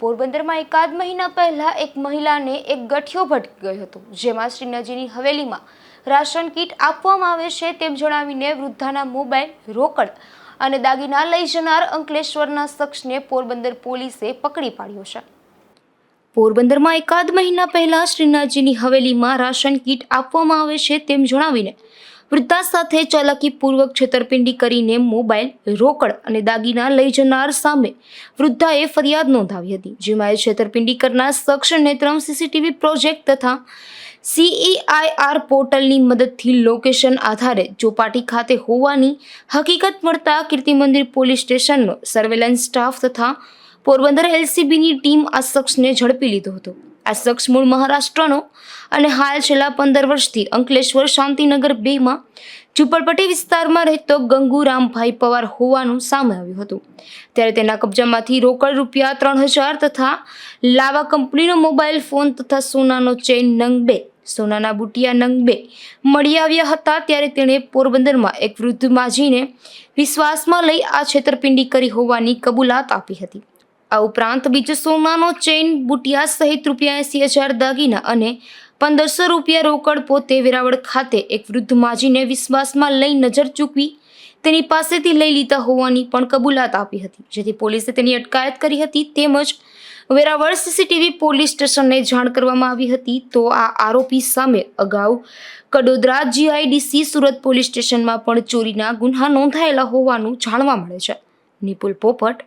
પોરબંદરમાં એકાદ મહિના પહેલા એક મહિલાને એક ગઠિયો ભટકી ગયો હતો, જેમાં શ્રીનજીની હવેલીમાં રાશન કીટ આપવામાં આવે છે તેમ જણાવીને વૃદ્ધાના મોબાઈલ રોકડ અને દાગીના લઈ જનાર અંકલેશ્વરના શખ્સને પોરબંદર પોલીસે પકડી પાડ્યો છે. પોરબંદરમાં એકાદ મહિના પહેલા શ્રીનાથજીની હવેલીમાં રાશન કીટ આપવામાં આવે છે તેમ જણાવીને વૃદ્ધા સાથે ચાલાકીપૂર્વક છેતરપિંડી કરીને મોબાઈલ રોકડ અને દાગીના લઈ જનાર સામે વૃદ્ધાએ ફરિયાદ નોંધાવી હતી, જેમાં એ છેતરપિંડી કરનાર શખ્સ નેત્રમ સીસીટીવી પ્રોજેક્ટ તથા સીઈઆઈઆર પોર્ટલની મદદથી લોકેશન આધારે ચોપાટી ખાતે હોવાની હકીકત મળતા કીર્તિ મંદિર પોલીસ સ્ટેશનનો સર્વેલન્સ સ્ટાફ તથા પોરબંદર એલસીબીની ટીમ આ શખ્સને ઝડપી લીધો હતો. આ શખ્સ મૂળ મહારાષ્ટ્રનો અને હાલ છેલ્લા પંદર વર્ષથી અંકલેશ્વર શાંતિનગર બેમાં ઝુંપડપટ્ટી વિસ્તારમાં રહેતો ગંગુરામભાઈ પવાર હોવાનું સામે આવ્યું હતું. ત્યારે તેના કબજામાંથી રોકડ રૂપિયા ત્રણ હજાર તથા લાવા કંપનીનો મોબાઈલ ફોન તથા સોનાનો ચેઇન નંગ બે, સોનાના બુટિયા નંગ બે મળી આવ્યા હતા. ત્યારે તેણે પોરબંદરમાં એક વૃદ્ધ માજીને વિશ્વાસમાં લઈ આ છેતરપિંડી કરી હોવાની કબૂલાત આપી હતી. આ ઉપરાંત બીજો સોનાનો ચેઇન બુટિયા સહિત રૂપિયા એંસી હજાર દાગીના અને પંદરસો રૂપિયા રોકડ પોતે વેરાવળ ખાતે એક વૃદ્ધ માજીને વિશ્વાસમાં લઈ નજર ચૂકવી તેની પાસેથી લઈ લીધા હોવાની પણ કબૂલાત આપી હતી. જેથી પોલીસે તેની અટકાયત કરી હતી તેમજ વેરાવળ સીસીટીવી પોલીસ સ્ટેશનને જાણ કરવામાં આવી હતી તો આ આરોપી સામે અગાઉ કડોદરા જીઆઈડીસી સુરત પોલીસ સ્ટેશનમાં પણ ચોરીના ગુન્હા નોંધાયેલા હોવાનું જાણવા મળે છે. નિપુલ પોપટ